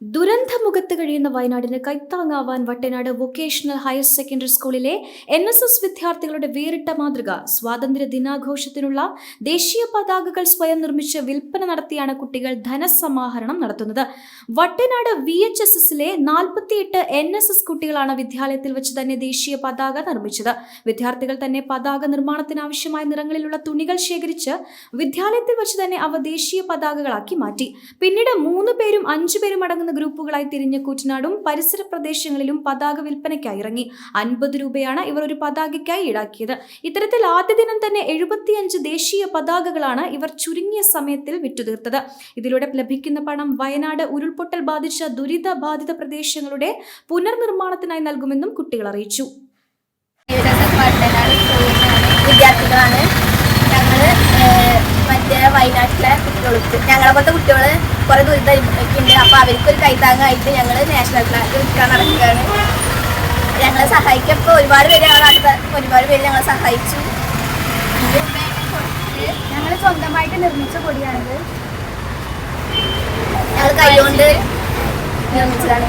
ദുരന്തമുഖത്ത് കഴിയുന്ന വയനാടിന് കൈത്താങ്ങാവാൻ വട്ടനാട് വൊക്കേഷണൽ ഹയർ സെക്കൻഡറി സ്കൂളിലെ എൻ എസ് എസ് വിദ്യാർത്ഥികളുടെ വേറിട്ട മാതൃക സ്വാതന്ത്ര്യ ദിനാഘോഷത്തിനുള്ള ദേശീയ പതാകകൾ സ്വയം നിർമ്മിച്ച് വിൽപ്പന നടത്തിയാണ് കുട്ടികൾ ധനസമാഹരണം നടത്തുന്നത്. വട്ടനാട് വി എച്ച് എസ് എസിലെ നാൽപ്പത്തിയെട്ട് എൻ എസ് എസ് കുട്ടികളാണ് വിദ്യാലയത്തിൽ വെച്ച് തന്നെ ദേശീയ പതാക നിർമ്മിച്ചത്. വിദ്യാർത്ഥികൾ തന്നെ പതാക നിർമ്മാണത്തിന് ആവശ്യമായ നിറങ്ങളിലുള്ള തുണികൾ ശേഖരിച്ച് വിദ്യാലയത്തിൽ വെച്ച് തന്നെ അവ ദേശീയ പതാകകളാക്കി മാറ്റി. പിന്നീട് മൂന്ന് പേരും അഞ്ചു പേരും അടങ്ങുന്ന ഗ്രൂപ്പുകളായി തിരിഞ്ഞ് കൂറ്റനാടും പരിസര പ്രദേശങ്ങളിലും പതാക വിൽപ്പനയ്ക്കായി ഇറങ്ങി. അൻപത് രൂപയാണ് ഇവർ ഒരു പതാകയ്ക്കായി ഈടാക്കിയത്. ഇത്തരത്തിൽ ആദ്യ ദിനം തന്നെ എഴുപത്തിയഞ്ച് ദേശീയ പതാകകളാണ് ഇവർ ചുരുങ്ങിയ സമയത്തിൽ വിറ്റുതീർത്തത്. ഇതിലൂടെ ലഭിക്കുന്ന പണം വയനാട് ഉരുൾപൊട്ടൽ ബാധിച്ച ദുരിത ബാധിത പ്രദേശങ്ങളുടെ പുനർനിർമ്മാണത്തിനായി നൽകുമെന്നും കുട്ടികൾ അറിയിച്ചു വിദ്യാഭ്യാസ പഠനമാണ് വിദ്യാർത്ഥികളാണ് ഞങ്ങൾ മറ്റേ വയനാട്ടിലെ കുട്ടികൾക്ക് ഞങ്ങളെ പോലത്തെ കുട്ടികൾ ദുരിതമുണ്ട് ദുരിതമൊക്കെയുണ്ട് അപ്പോൾ അവർക്കൊരു കൈത്താങ്ങായിട്ട് ഞങ്ങൾ നാഷണൽ ഫ്ലാഗ് വിൽക്കാൻ നടക്കുകയാണ് ഞങ്ങളെ സഹായിക്കപ്പോ ഒരുപാട് പേര് ഞങ്ങളെ ഒരുപാട് പേര് ഞങ്ങളെ സഹായിച്ചു. ഞങ്ങൾ സ്വന്തമായിട്ട് നിർമ്മിച്ച കൊടിയാണിത് ഞങ്ങൾ കൈകൊണ്ട് നിർമ്മിച്ചതാണ്.